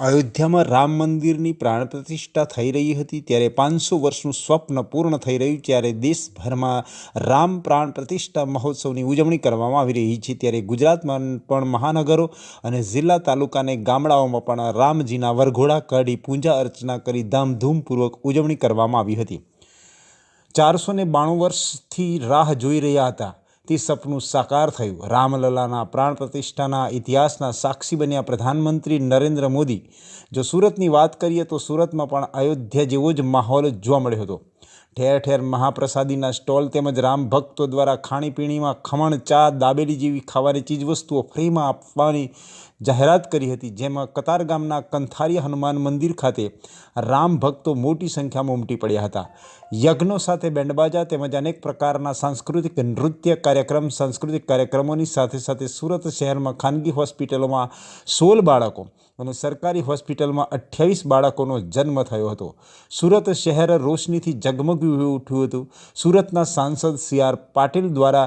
અયોધ્યામાં રામ મંદિરની પ્રાણ પ્રતિષ્ઠા થઈ રહી હતી, ત્યારે પાંચસો વર્ષનું સ્વપ્ન પૂર્ણ થઈ રહ્યું ત્યારે દેશભરમાં રામ પ્રાણ પ્રતિષ્ઠા મહોત્સવની ઉજવણી કરવામાં આવી રહી છે. ત્યારે ગુજરાતમાં પણ મહાનગરો અને જિલ્લા તાલુકાને ગામડાઓમાં પણ રામજીના વરઘોડા કાઢી પૂજા અર્ચના કરી ધામધૂમપૂર્વક ઉજવણી કરવામાં આવી હતી. ચારસો ને બાણું વર્ષથી રાહ જોઈ રહ્યા હતા. તે સપનું સાકાર થયું. રામલલાના પ્રાણ પ્રતિષ્ઠાના ઇતિહાસના સાક્ષી બન્યા પ્રધાનમંત્રી નરેન્દ્ર મોદી. જો સુરતની વાત કરીએ તો સુરતમાં પણ અયોધ્યા જેવો જ માહોલ જોવા મળ્યો હતો. ઠેર ઠેર મહાપ્રસાદીના સ્ટોલ તેમજ રામ ભક્તો દ્વારા ખાણીપીણીમાં ખમણ, ચા, દાબેલી જેવી ખાવાની ચીજવસ્તુઓ ફ્રીમાં આપવાની જાહેરાત કરી હતી, જેમાં કતાર ગામના કંથારીયા હનુમાન મંદિર ખાતે રામ ભક્તો મોટી સંખ્યામાં ઉમટી પડ્યા હતા. યજ્ઞો સાથે બેન્ડબાજા તેમજ અનેક પ્રકારના સાંસ્કૃતિક નૃત્ય કાર્યક્રમ, સાંસ્કૃતિક કાર્યક્રમોની સાથે સાથે સુરત શહેરમાં ખાનગી હોસ્પિટલોમાં સોળ બાળકો અને સરકારી હોસ્પિટલમાં અઠ્યાવીસ બાળકોનો જન્મ થયો હતો. સુરત શહેર રોશનીથી ઝગમગી ઉઠ્યું હતું. સુરતના સાંસદ સી આર પાટીલ દ્વારા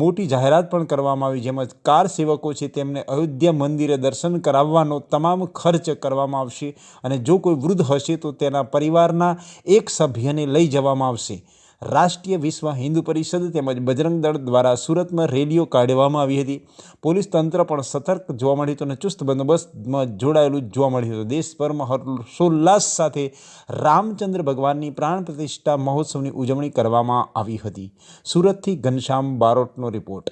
મોટી જાહેરાત પણ કરવામાં આવી, જેમાં કાર સેવકો છે તેમને અયોધ્યા મંદિરે દર્શન કરાવવાનો તમામ ખર્ચ કરવામાં આવશે અને જો કોઈ વૃદ્ધ હશે તો તેના પરિવારના એક સભ્યને લઈ જવામાં આવશે. રાષ્ટ્રીય વિશ્વ હિન્દુ પરિષદ તેમજ બજરંગ દળ દ્વારા સુરતમાં રેલીઓ કાઢવામાં આવી હતી. પોલીસ તંત્ર પણ સતર્ક જોવા મળ્યું હતું અને ચુસ્ત બંદોબસ્તમાં જોડાયેલું જોવા મળ્યું હતું. દેશભરમાં હર્ષોલ્લાસ સાથે રામચંદ્ર ભગવાનની પ્રાણ પ્રતિષ્ઠા મહોત્સવની ઉજવણી કરવામાં આવી હતી. સુરતથી Ghanshyam બારોટનો report.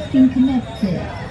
Has been connected.